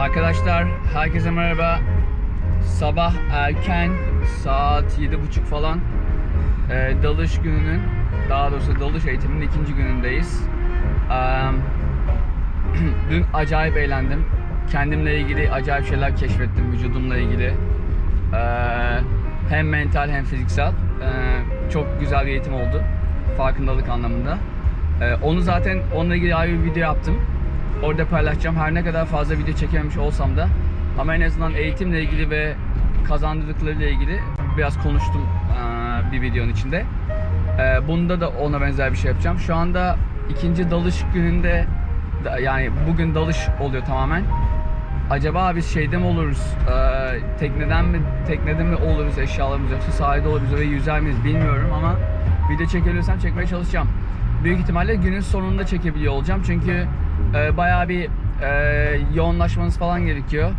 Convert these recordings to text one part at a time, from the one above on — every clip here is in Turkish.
Arkadaşlar herkese merhaba. Sabah erken saat 7.30 falan e, dalış gününün daha doğrusu dalış eğitiminin ikinci günündeyiz. Eee, Dün acayip eğlendim. Kendimle ilgili acayip şeyler keşfettim vücudumla ilgili. Eee, hem mental hem fiziksel. Eee, çok güzel bir eğitim oldu. Farkındalık anlamında. Eee, onu zaten onunla ilgili ayrı bir video yaptım. Orada paylaşacağım. Her ne kadar fazla video çekememiş olsam da ama en azından eğitimle ilgili ve kazandırdıklarıyla ilgili biraz konuştum bir videonun içinde. Bunda da ona benzer bir şey yapacağım. Şu anda ikinci dalış gününde yani bugün dalış oluyor tamamen. Acaba biz şeyde mi oluruz? tekneden mi teknede mi oluruz eşyalarımız yoksa sahilde oluruz ve yüzer miyiz bilmiyorum ama video çekebilirsem çekmeye çalışacağım. Büyük ihtimalle günün sonunda çekebiliyor olacağım çünkü eee, bayağı bir eee, yoğunlaşmanız falan gerekiyor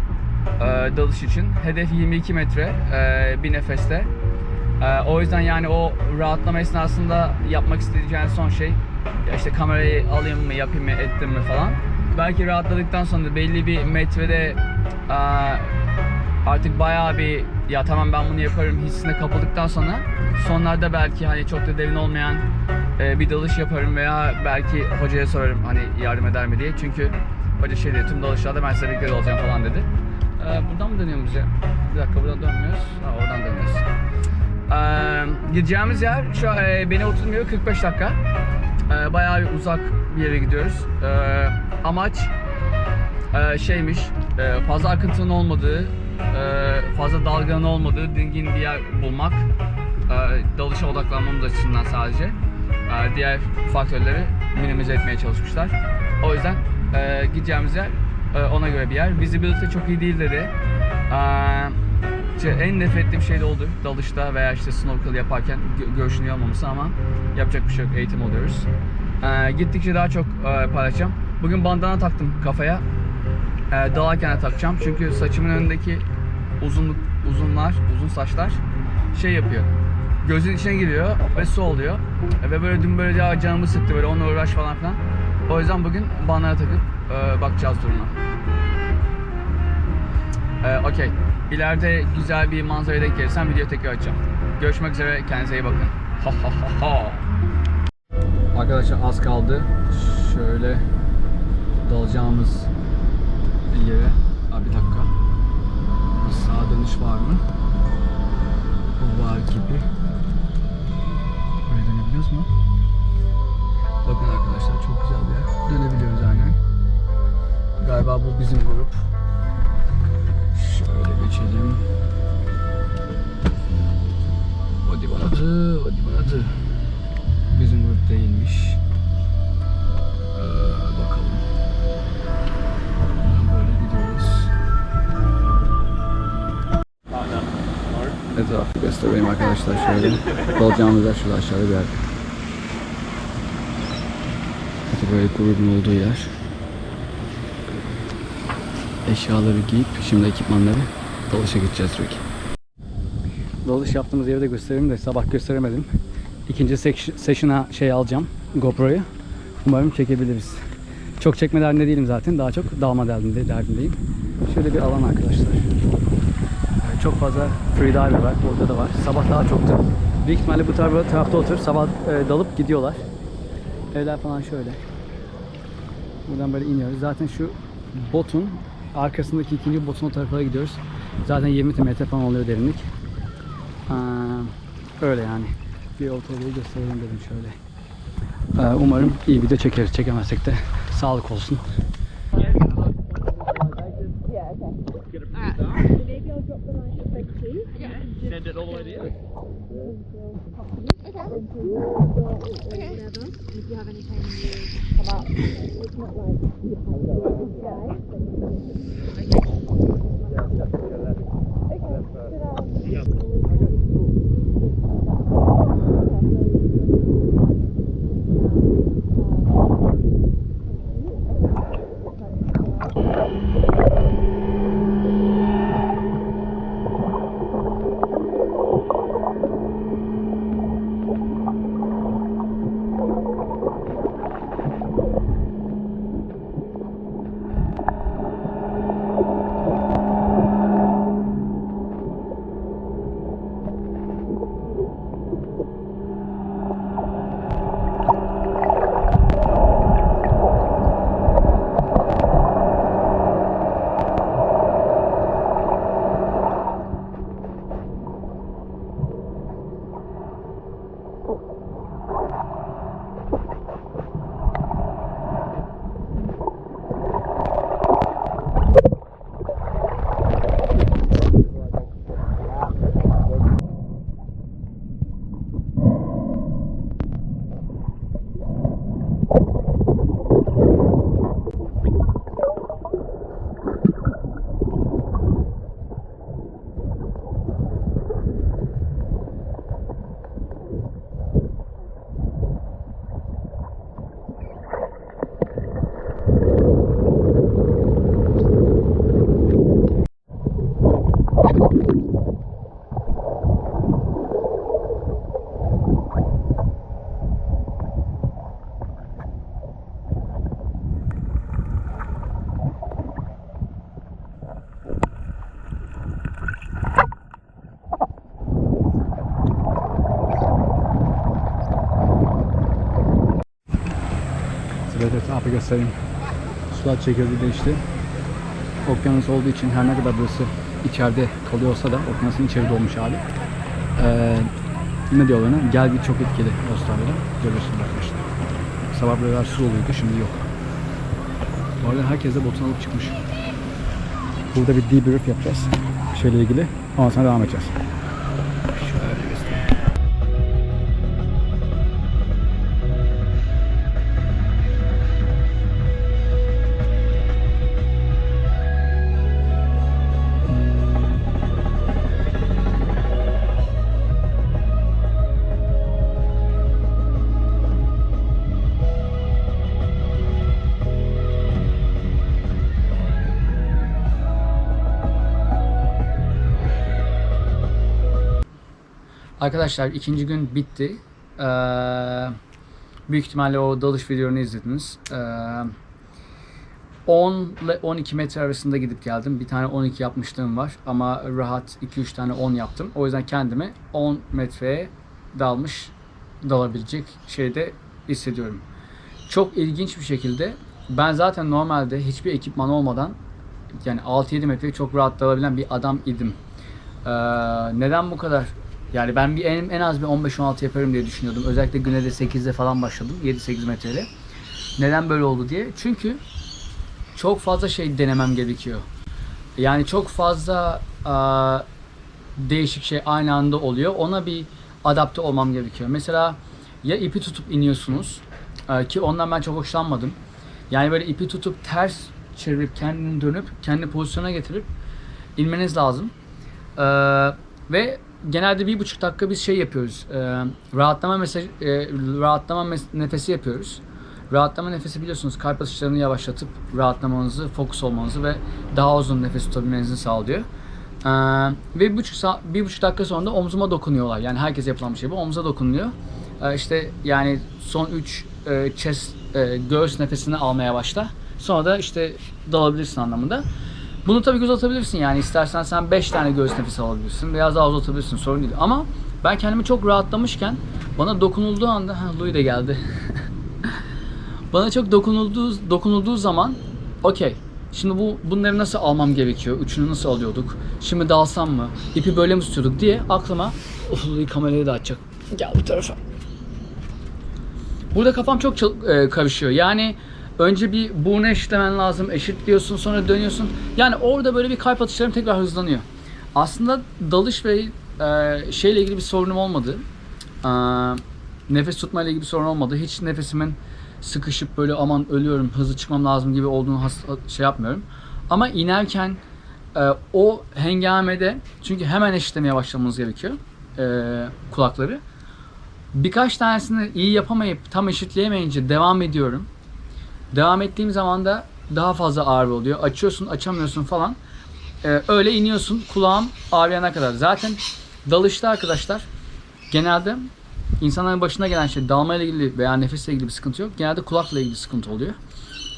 eee, dalış için. Hedef 22 metre eee, bir nefeste. Ee, o yüzden yani o rahatlama esnasında yapmak isteyeceğin son şey ya işte kamerayı alayım mı yapayım mı ettim mi falan. Belki rahatladıktan sonra belli bir metrede aa, artık bayağı bir ya tamam ben bunu yaparım hissine kapıldıktan sonra sonlarda belki hani çok da derin olmayan e, bir dalış yaparım veya belki hocaya sorarım hani yardım eder mi diye. Çünkü hoca şey dedi tüm dalışlarda ben size bekliyor olacağım falan dedi. Ee, buradan mı dönüyoruz bize? Bir dakika buradan dönmüyoruz. Ha, oradan dönüyoruz. Ee, gideceğimiz yer şu e, beni oturmuyor 45 dakika. Ee, bayağı bir uzak bir yere gidiyoruz. Ee, amaç e, şeymiş e, fazla akıntının olmadığı, e, fazla dalganın olmadığı dingin bir yer bulmak. E, dalışa odaklanmamız açısından sadece. E, diğer faktörleri minimize etmeye çalışmışlar. O yüzden e, gideceğimiz yer e, ona göre bir yer. Visibility çok iyi değil dedi. E, işte en nefret ettiğim şey de oldu dalışta veya işte snorkel yaparken gö- görüşün iyi olmaması ama yapacak bir şey yok eğitim oluyoruz. Ee, gittikçe daha çok e, paylaşacağım. Bugün bandana taktım kafaya. Ee, dalarken de takacağım çünkü saçımın önündeki uzunluk uzunlar, uzun saçlar şey yapıyor. Gözün içine giriyor ve su oluyor. E, ve böyle dün böyle ya canımı sıktı böyle onunla uğraş falan filan. O yüzden bugün bandana takıp e, bakacağız duruma. Ee, Okey. İleride güzel bir manzaraya denk gelirsem video tekrar açacağım. Görüşmek üzere. Kendinize iyi bakın. Ha ha ha ha. Arkadaşlar az kaldı. Şöyle dalacağımız yere. Abi bir dakika. Bir sağa dönüş var mı? Var gibi. Dönebiliyoruz mu? Bakın arkadaşlar çok güzel bir yer. Dönebiliyoruz aynen. Galiba bu bizim grup. Şöyle geçelim. Hadi bana dı, hadi bana dı. Bizim grup değilmiş. Ee, bakalım. Buradan böyle gidiyoruz. Etrafı göstereyim arkadaşlar şöyle. Kalacağımız yer şurada aşağıda bir yerde. İşte böyle grubun olduğu yer. Eşyaları giyip şimdi ekipmanları dalışa gideceğiz direkt. Dalış yaptığımız yeri de göstereyim de sabah gösteremedim. İkinci session'a şey alacağım GoPro'yu. Umarım çekebiliriz. Çok çekme derdinde değilim zaten. Daha çok dalma derdinde, derdindeyim. Şöyle bir alan arkadaşlar. Çok fazla freediver var. Burada da var. Sabah daha çoktu. Büyük ihtimalle bu tarafa, tarafta otur. Sabah e, dalıp gidiyorlar. Evler falan şöyle. Buradan böyle iniyoruz. Zaten şu botun arkasındaki ikinci botun o tarafa gidiyoruz. Zaten 20 metre falan oluyor derinlik. Aa, öyle yani. Bir ortalığı gösterelim dedim şöyle. Ee, umarım iyi video çekeriz. Çekemezsek de sağlık olsun. Göstereyim. Sular çekirdeği değişti. Okyanus olduğu için her ne kadar burası içeride kalıyorsa da okyanusun içeri dolmuş hali. Ee, ne diyorlar ona? Gel bir çok etkili Avustralya'da. Görüyorsunuz arkadaşlar. Sabah buralar su oluyordu şimdi yok. Bu arada herkes de botunu alıp çıkmış. Burada bir debrief yapacağız. Şeyle ilgili. Ondan sonra devam edeceğiz. Arkadaşlar ikinci gün bitti. Ee, büyük ihtimalle o dalış videonu izlediniz. Ee, 10 ile 12 metre arasında gidip geldim. Bir tane 12 yapmışlığım var ama rahat 2-3 tane 10 yaptım. O yüzden kendimi 10 metreye dalmış dalabilecek şeyde hissediyorum. Çok ilginç bir şekilde ben zaten normalde hiçbir ekipman olmadan yani 6-7 metreye çok rahat dalabilen bir adam idim. Ee, neden bu kadar? Yani ben bir en, en az bir 15-16 yaparım diye düşünüyordum. Özellikle güne de 8'de falan başladım. 7-8 metreyle. Neden böyle oldu diye. Çünkü çok fazla şey denemem gerekiyor. Yani çok fazla aa, değişik şey aynı anda oluyor. Ona bir adapte olmam gerekiyor. Mesela ya ipi tutup iniyorsunuz ee, ki ondan ben çok hoşlanmadım. Yani böyle ipi tutup ters çevirip kendini dönüp kendi pozisyona getirip inmeniz lazım. Ee, ve genelde bir buçuk dakika biz şey yapıyoruz. Ee, rahatlama mesaj, e, rahatlama mes- nefesi yapıyoruz. Rahatlama nefesi biliyorsunuz kalp atışlarını yavaşlatıp rahatlamanızı, fokus olmanızı ve daha uzun nefes tutabilmenizi sağlıyor. Ee, ve bir buçuk, sa- bir buçuk dakika sonra da omzuma dokunuyorlar. Yani herkes yapılan bir şey bu. Omza dokunuyor. Ee, işte yani son 3 e, chest, e, göğüs nefesini almaya başla. Sonra da işte dalabilirsin anlamında. Bunu tabii ki uzatabilirsin yani istersen sen 5 tane göğüs nefesi alabilirsin. Biraz daha uzatabilirsin sorun değil. Ama ben kendimi çok rahatlamışken bana dokunulduğu anda ha Louis de geldi. bana çok dokunulduğu dokunulduğu zaman okey. Şimdi bu bunları nasıl almam gerekiyor? Üçünü nasıl alıyorduk? Şimdi dalsam mı? İpi böyle mi tutuyorduk diye aklıma of kamerayı da açacak. Gel bu tarafa. Burada kafam çok e, karışıyor. Yani önce bir burnu eşitlemen lazım. Eşitliyorsun sonra dönüyorsun. Yani orada böyle bir kalp atışlarım tekrar hızlanıyor. Aslında dalış ve e, şeyle ilgili bir sorunum olmadı. E, nefes tutmayla ilgili bir sorun olmadı. Hiç nefesimin sıkışıp böyle aman ölüyorum hızlı çıkmam lazım gibi olduğunu has- şey yapmıyorum. Ama inerken e, o hengamede çünkü hemen eşitlemeye başlamanız gerekiyor e, kulakları. Birkaç tanesini iyi yapamayıp tam eşitleyemeyince devam ediyorum. Devam ettiğim zaman da daha fazla ağrı oluyor. Açıyorsun, açamıyorsun falan. Ee, öyle iniyorsun kulağım ağrıyana kadar. Zaten dalışta arkadaşlar genelde insanların başına gelen şey dalmayla ilgili veya nefesle ilgili bir sıkıntı yok. Genelde kulakla ilgili sıkıntı oluyor.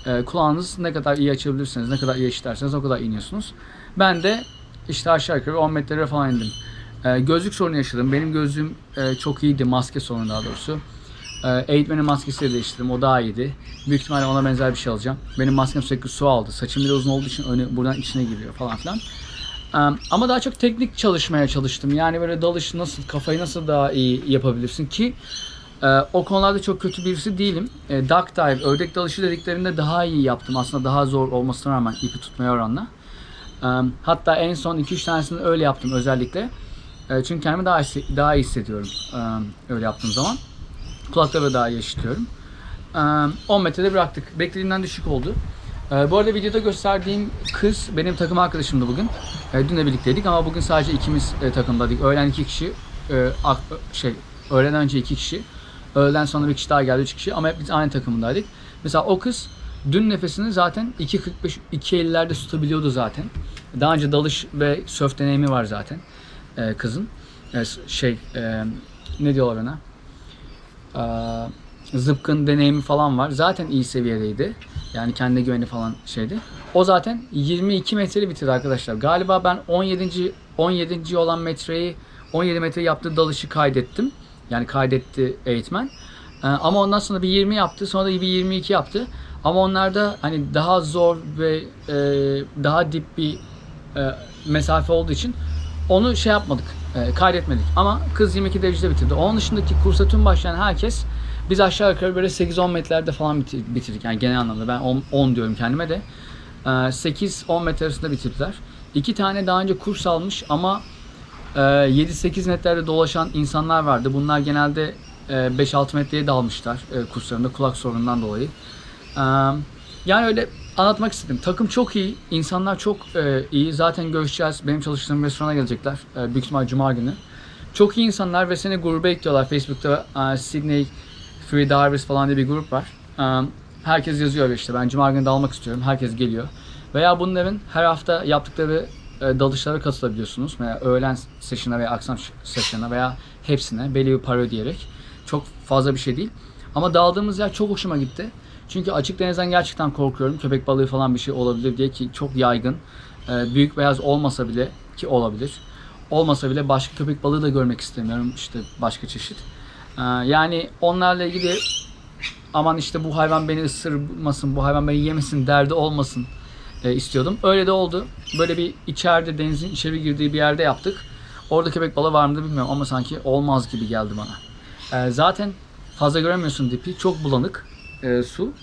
Ee, kulağınız ne kadar iyi açabilirseniz, ne kadar iyi eşitlerseniz o kadar iniyorsunuz. Ben de işte aşağı yukarı 10 metrelere falan indim. Ee, gözlük sorunu yaşadım. Benim gözlüğüm e, çok iyiydi. Maske sorunu daha doğrusu. Ee, eğitmenin maskesini de değiştirdim. O daha iyiydi. Büyük ihtimalle ona benzer bir şey alacağım. Benim maskem sürekli su aldı. Saçım biraz uzun olduğu için önü buradan içine giriyor falan filan. Ee, ama daha çok teknik çalışmaya çalıştım. Yani böyle dalış nasıl, kafayı nasıl daha iyi yapabilirsin ki e, o konularda çok kötü birisi değilim. E, duck dive, ördek dalışı dediklerinde daha iyi yaptım. Aslında daha zor olmasına rağmen ipi tutmaya oranla. E, hatta en son 2-3 tanesini öyle yaptım özellikle. E, çünkü kendimi daha, daha iyi hissediyorum öyle yaptığım zaman. Kulakları da daha iyi işitiyorum. E, 10 metrede bıraktık. Beklediğimden düşük oldu. Bu arada videoda gösterdiğim kız benim takım arkadaşımdı bugün. Dün de birlikteydik ama bugün sadece ikimiz takımdaydık. Öğlen iki kişi, şey öğleden önce iki kişi, öğleden sonra bir kişi daha geldi üç kişi ama hep biz aynı takımdaydık. Mesela o kız dün nefesini zaten 2.45 2.50'lerde tutabiliyordu zaten. Daha önce dalış ve sörf deneyimi var zaten kızın. Şey ne diyorlar ona? Ee, zıpkın deneyimi falan var. Zaten iyi seviyedeydi. Yani kendi güveni falan şeydi. O zaten 22 metreli bitirdi arkadaşlar. Galiba ben 17. 17. olan metreyi 17 metre yaptığı dalışı kaydettim. Yani kaydetti eğitmen. Ee, ama ondan sonra bir 20 yaptı. Sonra da bir 22 yaptı. Ama onlarda hani daha zor ve e, daha dip bir e, mesafe olduğu için onu şey yapmadık, e, kaydetmedik. Ama kız 22 derecede bitirdi. Onun dışındaki kursa tüm başlayan herkes biz aşağı yukarı böyle 8-10 metrelerde falan bitir- bitirdik. Yani genel anlamda ben 10, 10 diyorum kendime de. E, 8-10 metre arasında bitirdiler. İki tane daha önce kurs almış ama e, 7-8 metrede dolaşan insanlar vardı. Bunlar genelde e, 5-6 metreye dalmışlar e, kurslarında kulak sorunundan dolayı. E, Yani öyle anlatmak istedim. Takım çok iyi, insanlar çok e, iyi. Zaten görüşeceğiz. Benim çalıştığım restorana gelecekler. E, büyük ihtimal Cuma günü. Çok iyi insanlar ve seni gruba ekliyorlar. Facebook'ta e, Sydney Free Divers falan diye bir grup var. E, herkes yazıyor işte ben Cuma günü dalmak istiyorum. Herkes geliyor. Veya bunların her hafta yaptıkları e, dalışlara katılabiliyorsunuz. Veya öğlen session'a veya akşam session'a veya hepsine belli bir para ödeyerek. Çok fazla bir şey değil. Ama daldığımız yer çok hoşuma gitti. Çünkü açık denizden gerçekten korkuyorum. Köpek balığı falan bir şey olabilir diye ki çok yaygın. E, büyük beyaz olmasa bile ki olabilir. Olmasa bile başka köpek balığı da görmek istemiyorum. İşte başka çeşit. E, yani onlarla ilgili aman işte bu hayvan beni ısırmasın, bu hayvan beni yemesin derdi olmasın e, istiyordum. Öyle de oldu. Böyle bir içeride denizin içeri girdiği bir yerde yaptık. Orada köpek balığı var mıydı bilmiyorum ama sanki olmaz gibi geldi bana. E, zaten fazla göremiyorsun dipi. Çok bulanık e, su.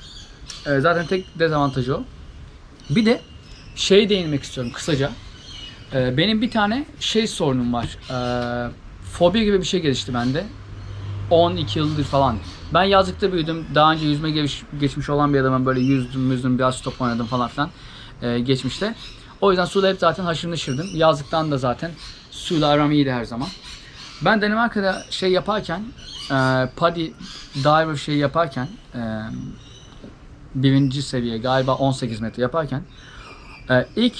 E, zaten tek dezavantajı o. Bir de şey değinmek istiyorum kısaca. E, benim bir tane şey sorunum var. E, fobi gibi bir şey gelişti bende. 12 yıldır falan. Ben yazlıkta büyüdüm. Daha önce yüzme geç- geçmiş olan bir adamım. Böyle yüzdüm, yüzdüm, biraz top oynadım falan filan e, geçmişte. O yüzden suyla hep zaten haşır neşirdim. Yazlıktan da zaten suyla aram iyiydi her zaman. Ben Danimarka'da şey yaparken, e, paddy diver şey yaparken, e, birinci seviye galiba 18 metre yaparken, e, ilk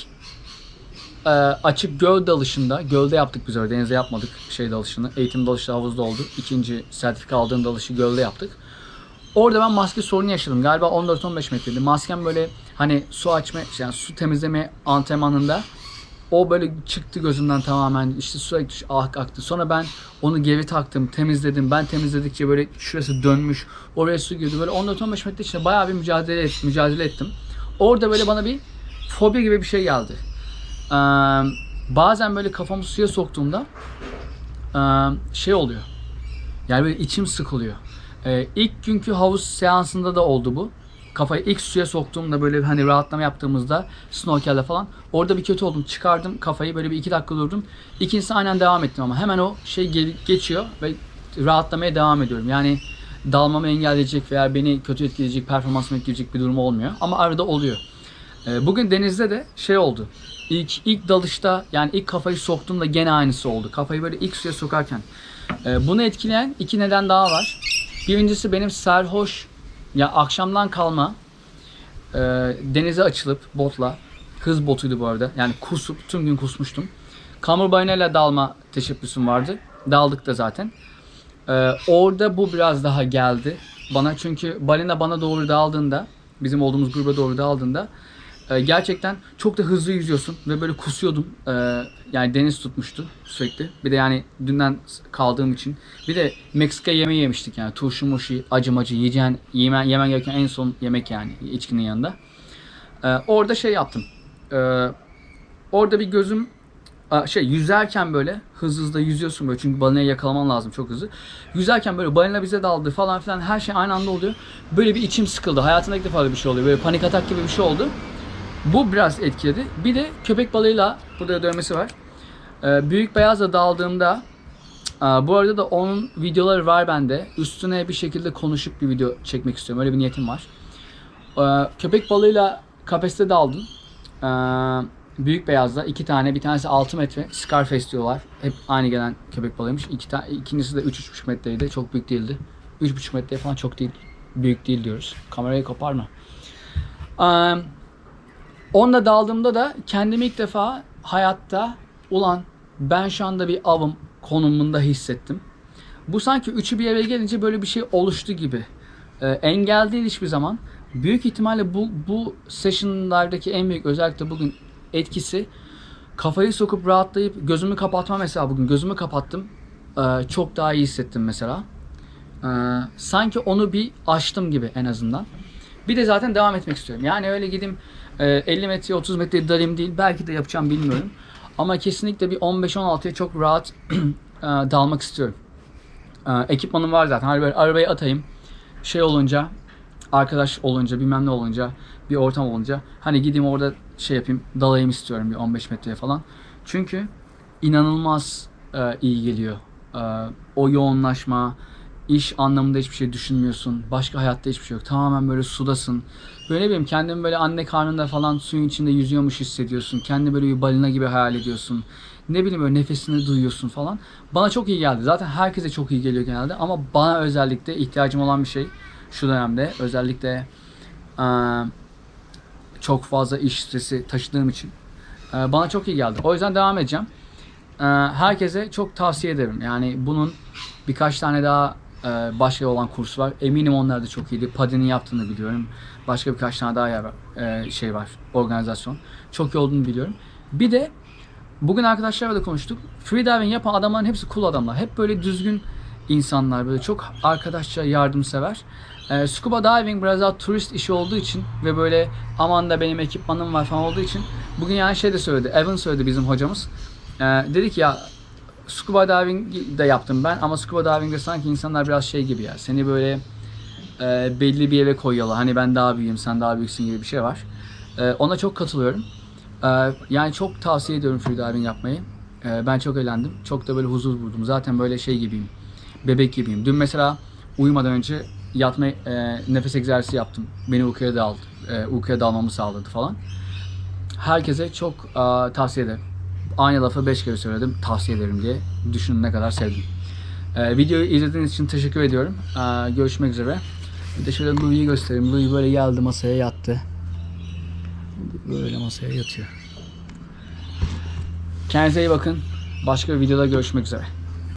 e, açık göl dalışında, gölde yaptık biz öyle denize yapmadık şey dalışını. Eğitim dalışı havuzda oldu. İkinci sertifika aldığım dalışı gölde yaptık. Orada ben maske sorunu yaşadım. Galiba 14-15 metreydi. Maskem böyle hani su açma, yani su temizleme antrenmanında o böyle çıktı gözümden tamamen. İşte sürekli ah aktı. Sonra ben onu geri taktım, temizledim. Ben temizledikçe böyle şurası dönmüş. Oraya su girdi. Böyle 14-15 metre içinde bayağı bir mücadele, et, mücadele ettim. Orada böyle bana bir fobi gibi bir şey geldi. Ee, bazen böyle kafamı suya soktuğumda şey oluyor. Yani böyle içim sıkılıyor. Ee, ilk günkü havuz seansında da oldu bu. Kafayı ilk suya soktuğumda böyle hani rahatlama yaptığımızda snorkelle falan orada bir kötü oldum. Çıkardım kafayı böyle bir iki dakika durdum. İkincisi aynen devam ettim ama hemen o şey geçiyor ve rahatlamaya devam ediyorum. Yani dalmamı engelleyecek veya beni kötü etkileyecek, performansımı etkileyecek bir durum olmuyor. Ama arada oluyor. Ee, Bugün denizde de şey oldu. İlk ilk dalışta yani ilk kafayı soktuğumda gene aynısı oldu. Kafayı böyle ilk suya sokarken. Ee, Bunu etkileyen iki neden daha var. Birincisi benim sarhoş ya akşamdan kalma e, denize açılıp botla hız botuydu bu arada. Yani kusup tüm gün kusmuştum. Kamur balinayla dalma teşebbüsüm vardı. Daldık da zaten. Ee, orada bu biraz daha geldi bana çünkü balina bana doğru daldığında bizim olduğumuz gruba doğru daldığında e, gerçekten çok da hızlı yüzüyorsun ve böyle kusuyordum. Ee, yani deniz tutmuştu sürekli. Bir de yani dünden kaldığım için. Bir de Meksika yemeği yemiştik yani. Turşu murşu, acı macı yiyeceğin, yemen, yemen gereken en son yemek yani içkinin yanında. Ee, orada şey yaptım. Ee, orada bir gözüm şey yüzerken böyle hızlı hızlı yüzüyorsun böyle çünkü balinayı yakalaman lazım çok hızlı. Yüzerken böyle balina bize daldı falan filan her şey aynı anda oluyor. Böyle bir içim sıkıldı. Hayatımda ilk defa bir şey oluyor. Böyle panik atak gibi bir şey oldu. Bu biraz etkiledi. Bir de köpek balığıyla burada dövmesi var. Ee, büyük beyazla daldığımda Aa, bu arada da onun videoları var bende. Üstüne bir şekilde konuşup bir video çekmek istiyorum. Öyle bir niyetim var. Ee, köpek balığıyla kafeste daldım. Ee, büyük beyazla iki tane. Bir tanesi 6 metre. Scarface diyorlar. Hep aynı gelen köpek balığıymış. İki ta- ikincisi de 3-3,5 metreydi. Çok büyük değildi. 3,5 metre falan çok değil. Büyük değil diyoruz. Kamerayı koparma. Ee, Onunla daldığımda da kendimi ilk defa hayatta ulan ben şu anda bir avım konumunda hissettim. Bu sanki üçü bir araya gelince böyle bir şey oluştu gibi. Ee, engel değil hiçbir zaman. Büyük ihtimalle bu, bu session'lardaki en büyük özellikle bugün etkisi kafayı sokup rahatlayıp gözümü kapatma mesela bugün. Gözümü kapattım. Ee, çok daha iyi hissettim mesela. Ee, sanki onu bir açtım gibi en azından. Bir de zaten devam etmek istiyorum. Yani öyle gideyim e, 50 metre 30 metre dalayım değil. Belki de yapacağım bilmiyorum. Ama kesinlikle bir 15-16'ya çok rahat e, dalmak istiyorum. E, ekipmanım var zaten. Böyle arabayı atayım. Şey olunca arkadaş olunca bilmem ne olunca bir ortam olunca hani gideyim orada şey yapayım dalayım istiyorum bir 15 metreye falan. Çünkü inanılmaz e, iyi geliyor. E, o yoğunlaşma, iş anlamında hiçbir şey düşünmüyorsun. Başka hayatta hiçbir şey yok. Tamamen böyle sudasın. Böyle bileyim kendimi böyle anne karnında falan suyun içinde yüzüyormuş hissediyorsun. Kendini böyle bir balina gibi hayal ediyorsun. Ne bileyim böyle nefesini duyuyorsun falan. Bana çok iyi geldi. Zaten herkese çok iyi geliyor genelde ama bana özellikle ihtiyacım olan bir şey şu dönemde özellikle çok fazla iş stresi taşıdığım için bana çok iyi geldi. O yüzden devam edeceğim. Herkese çok tavsiye ederim. Yani bunun birkaç tane daha başka olan kurs var. Eminim onlar da çok iyiydi. Paddy'nin yaptığını biliyorum. Başka birkaç tane daha yer var, e, şey var, organizasyon. Çok iyi olduğunu biliyorum. Bir de bugün arkadaşlarla da konuştuk. Freediving yapan adamların hepsi cool adamlar. Hep böyle düzgün insanlar. Böyle çok arkadaşça yardımsever. E, scuba diving biraz daha turist işi olduğu için ve böyle aman da benim ekipmanım var falan olduğu için bugün yani şey de söyledi. Evan söyledi bizim hocamız. E, dedi ki ya scuba diving de yaptım ben ama scuba diving'de sanki insanlar biraz şey gibi ya. Seni böyle e, belli bir yere koyuyorlar. Hani ben daha büyüğüm, sen daha büyüksün gibi bir şey var. E, ona çok katılıyorum. E, yani çok tavsiye ediyorum freediving yapmayı. E, ben çok eğlendim. Çok da böyle huzur buldum. Zaten böyle şey gibiyim. Bebek gibiyim. Dün mesela uyumadan önce yatma e, nefes egzersizi yaptım. Beni uykuya daldı. E, uykuya dalmamı sağladı falan. Herkese çok e, tavsiye ederim. Aynı lafı 5 kere söyledim. Tavsiye ederim diye. Düşünün ne kadar sevdim. E, videoyu izlediğiniz için teşekkür ediyorum. E, görüşmek üzere. Bir de şöyle Louis'i göstereyim. Louis böyle geldi masaya yattı. Böyle masaya yatıyor. Kendinize iyi bakın. Başka bir videoda görüşmek üzere.